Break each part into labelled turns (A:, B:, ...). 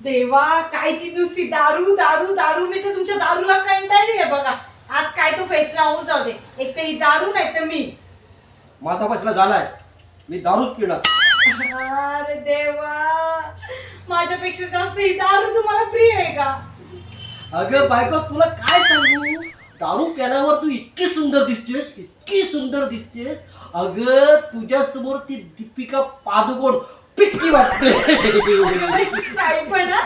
A: देवा काय ती नुसती दारू दारू दारू. मी तर तुमच्या दारूला कंटाळली आहे बघा. आज काय तो फैसला होऊ जाऊ दे. एक तर ही दारू नाही तर मी.
B: माझा फसला झालाय. मी दारूच पिणार.
A: अरे देवा. माझ्यापेक्षा जास्त ही दारू तुम्हाला प्रिय आहे का?
B: अगं बायको तुला काय सांगू? दारू प्याल्यावर तू इतकी सुंदर दिसतेस इतकी सुंदर दिसतेस. अगं तुझ्या समोर ती दीपिका पादुकोण पिक्की वाटते
A: पण हा?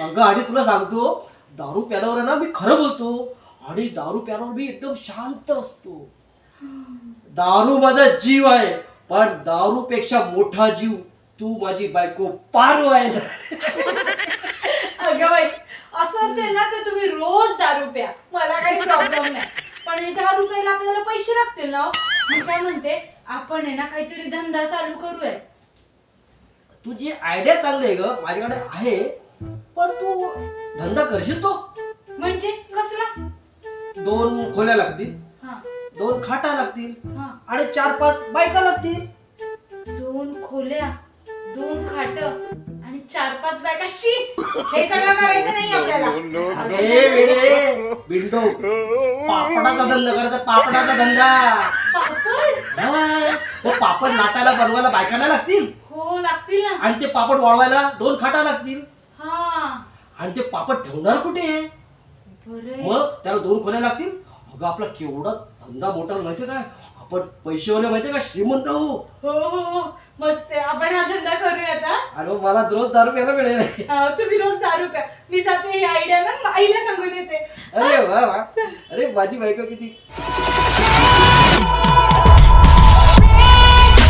B: अगं आणि तुला सांगतो दारू प्याल्यावर आहे ना मी खरं बोलतो आणि दारू प्याल्यावर मी एकदम शांत असतो दारू माझा जीव आहे पण दारू पेक्षा मोठा जीव तू माझी बायको पारू आहे
A: अगं बाई असं असेल ना तर तुम्ही रोज दारू प्या मला काही प्रॉब्लेम नाही पण हे दारू प्यायला आपल्याला पैसे लागतील ना हो. मी काय म्हणते आपण आहे ना काहीतरी धंदा चालू करूया.
B: तुझी आयडिया चांगली आहे ग माझ्याकडे आहे पण तू धंदा करशील तो?
A: म्हणजे कसला?
B: दोन खोल्या लागतील
A: हा.
B: दोन खाटा लागतील
A: हा.
B: आणि चार पाच बायका लागतील.
A: दोन खोल्या दोन खाट आणि चार पाच बायका. शी! हे सगळं करायचं नाही आपल्याला.
B: अरे वेडे, बिंडो पापडाचा धंदा करायचा पापडाचा धंदा.
A: पापड
B: तो पापड लाटायला बनवायला बायकांना लागतील?
A: हो लागतील ना.
B: आणि ते पापड वाळवायला दोन खाटा लागतील.
A: हा.
B: आणि ते पापड ठेवणार कुठे?
A: बरं
B: मग त्याला दोन खोल्या लागतील. अगं आपला केवढा धंदा मोठा माहितीये काय? आपण पैसेवाले माहितीये का श्रीमंत हो
A: हो हो हो. मस्त आहे. आपण हा धंदा करूया आता.
B: आणि मग मला रोज दारू प्यायला मिळेल.
A: तुम्ही रोज दारू प्या. मी जाते ही आयडिया ना आईला सांगून येते.
B: अरे वा वा. अरे माझी बायको किती?